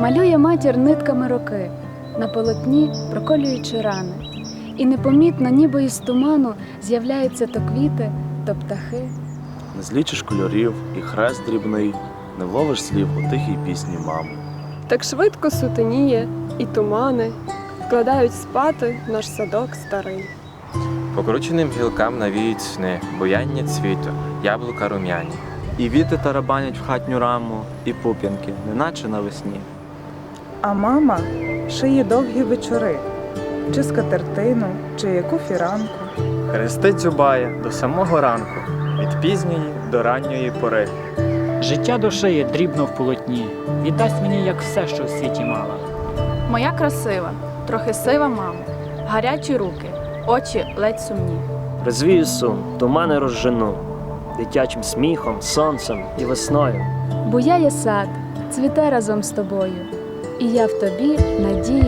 Малює матір нитками роки, на полотні проколюючи рани. І непомітно, ніби із туману, з'являються то квіти, то птахи. Не злічиш кольорів і хрест дрібний, не вловиш слів у тихій пісні мами. Так швидко сутеніє і тумани вкладають спати наш садок старий. Покрученим гілкам навіють сни, буяння цвіту, яблука рум'яні. І віти тарабанять в хатню раму, і пуп'янки, неначе навесні. А мама шиє довгі вечори, чи скатертину, чи яку фіранку. Хрести дзюбає до самого ранку, від пізньої до ранньої пори. Життя душеє дрібно в полотні, віддасть мені як все, що в світі мала. Моя красива, трохи сива мама, гарячі руки, очі ледь сумні. Розвію сум, тумани розжену, дитячим сміхом, сонцем і весною. Буяє сад, цвіте разом з тобою, і я в тобі надією живу.